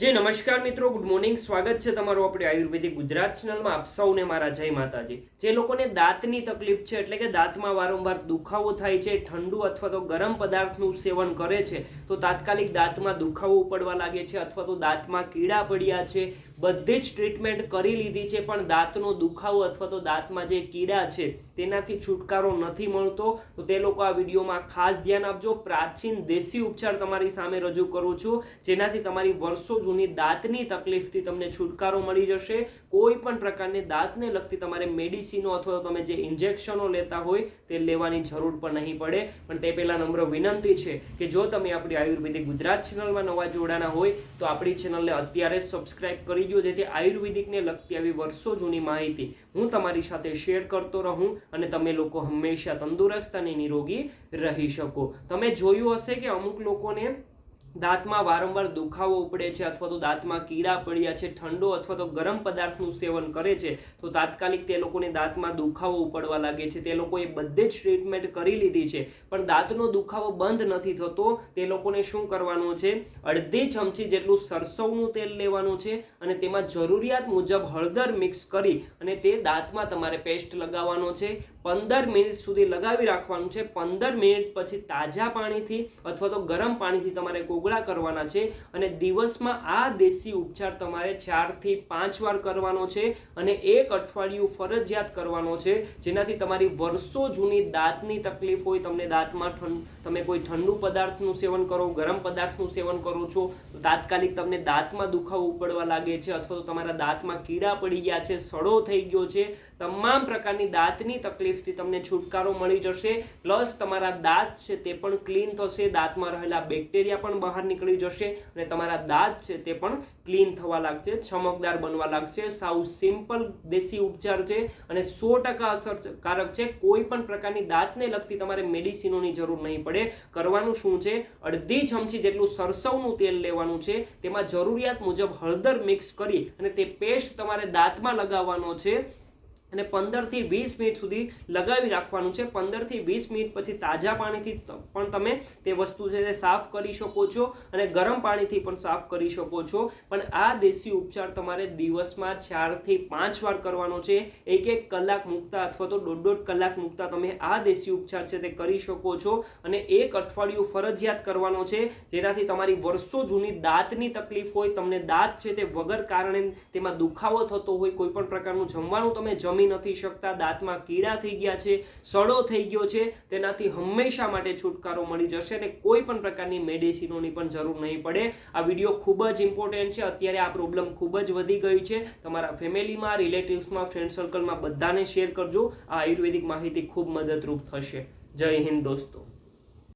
જે, નમસ્કાર મિત્રો, ગુડ મોર્નિંગ. સ્વાગત છે તમારું આપણે આયુર્વેદિક ગુજરાત ચેનલમાં. આપ સૌને મારા જય માતાજી. જે લોકોને દાંતની તકલીફ છે, એટલે કે દાંતમાં વારંવાર દુખાવો થાય છે, ઠંડુ અથવા તો ગરમ પદાર્થનું સેવન કરે છે, તો તાત્કાલિક દાંતમાં દુખાવો પડવા લાગે છે અથવા તો દાંતમાં કીડા પડ્યા છે, બધી જ ટ્રીટમેન્ટ કરી લીધી છે, પણ દાંતનો દુખાવો અથવા તો દાંતમાં જે કીડા છે તેનાથી છુટકારો નથી મળતો, તો તે લોકો આ વિડીયોમાં ખાસ ધ્યાન આપજો. પ્રાચીન દેશી ઉપચાર તમારી સામે રજૂ કરું છું, જેનાથી તમારી વર્ષો જૂની દાંતની તકલીફથી તમને છુટકારો મળી જશે. કોઈ પણ પ્રકારની દાંતને લગતી તમારે મેડિસિનો અથવા તમે જે ઇન્જેક્શનો લેતા હોય, તે લેવાની જરૂર પણ નહીં પડે. પણ તે પહેલાં નમ્ર વિનંતી છે કે જો તમે આપણી આયુર્વેદિક ગુજરાત ચેનલમાં નવા જોડાના હોય, તો આપણી ચેનલને અત્યારે સબસ્ક્રાઇબ કરી દો જેથી આયુર્વેદિકને લગતી આવી વર્ષો જૂની માહિતી હું તમારી સાથે શેર કરતો રહું. અને તમે લોકો હંમેશા તંદુરસ્ત અને નિરોગી રહી શકો. તમે જોયું હશે કે અમુક લોકોને દાંતમાં વારંવાર દુખાવો ઉપડે છે અથવા તો દાંતમાં કીડા પડ્યા છે, ઠંડો અથવા તો ગરમ પદાર્થનું સેવન કરે છે, તો તાત્કાલિક તે લોકોને દાંતમાં દુખાવો ઉપડવા લાગે છે. તે લોકોએ બધે જ ટ્રીટમેન્ટ કરી લીધી છે, પણ દાંતનો દુખાવો બંધ નથી થતો. તે લોકોને શું કરવાનું છે? અડધી ચમચી જેટલું સરસવનું તેલ લેવાનું છે અને તેમાં જરૂરિયાત મુજબ હળદર મિક્સ કરી અને તે દાંતમાં તમારે પેસ્ટ લગાવવાનો છે. પંદર મિનિટ સુધી લગાવી રાખવાનું છે. પંદર મિનિટ પછી તાજા પાણીથી અથવા તો ગરમ પાણીથી તમારે કોગળા કરવાના છે અને દિવસમાં આ દેશી ઉપચાર તમારે ચારથી પાંચ વાર કરવાનો છે અને એક અઠવાડિયું ફરજિયાત કરવાનો છે. જેનાથી તમારી વર્ષો જૂની દાંતની તકલીફ હોય, તમને દાંતમાં ઠંડ તમે કોઈ ઠંડુ પદાર્થનું સેવન કરો, ગરમ પદાર્થનું સેવન કરો છો તાત્કાલિક તમને દાંતમાં દુખાવો ઉપડવા લાગે છે અથવા તો તમારા દાંતમાં કીડા પડી ગયા છે, સડો થઈ ગયો છે, તમામ પ્રકારની દાંતની તકલીફથી તમને છુટકારો મળી જશે. પ્લસ તમારા દાંત છે તે પણ ક્લીન થશે, દાંતમાં રહેલા બેક્ટેરિયા પણ બહાર નીકળી જશે અને તમારા દાંત છે તે પણ ક્લીન થવા લાગશે, ચમકદાર બનવા લાગશે, સાવ સિમ્પલ દેશી ઉપચાર છે અને સો ટકા અસરકારક છે. કોઈ પણ પ્રકારની દાંતને લગતી તમારે મેડિસિનોની જરૂર નહીં પડે. કરવાનું શું છે? અડધી ચમચી જેટલું સરસવનું તેલ લેવાનું છે. તેમાં જરૂરિયાત મુજબ હળદર મિક્સ કરી અને તે પેસ્ટ તમારે દાંતમાં લગાવવાનો છે. અને પંદરથી વીસ મિનિટ સુધી લગાવી રાખવાનું છે. પંદરથી વીસ મિનિટ પછી તાજા પાણીથી પણ તમે તે વસ્તુ છે તે સાફ કરી શકો છો અને ગરમ પાણીથી પણ સાફ કરી શકો છો. પણ આ દેશી ઉપચાર તમારે દિવસમાં ચારથી પાંચ વાર કરવાનો છે. એક એક કલાક મૂકતા અથવા તો દોઢ દોઢ કલાક મૂકતા તમે આ દેશી ઉપચાર છે તે કરી શકો છો. અને એક અઠવાડિયું ફરજિયાત કરવાનો છે. જેનાથી તમારી વર્ષો જૂની દાંતની તકલીફ હોય, તમને દાંત છે તે વગર કારણે તેમાં દુખાવો થતો હોય, કોઈ પણ પ્રકારનું જમવાનું તમે જમી નથી શકતા, દાંતમાં કીડા થઈ ગયા છે, સડો થઈ ગયો છે, તેનાથી હંમેશા માટે છુટકારો મળી જશે અને કોઈ પણ પ્રકારની મેડિસિનોની પણ જરૂર નહીં પડે. આ વીડિયો ખૂબ જ ઇમ્પોર્ટન્ટ છે. અત્યારે આ પ્રોબ્લેમ ખૂબ જ વધી ગઈ છે. તમારા ફેમિલીમાં, રિલેટિવ્સમાં ફ્રેન્ડ સર્કલમાં બધાને શેર કરજો. આ આયુર્વેદિક માહિતી ખૂબ મદદરૂપ થશે. જય હિન્દ દોસ્તો.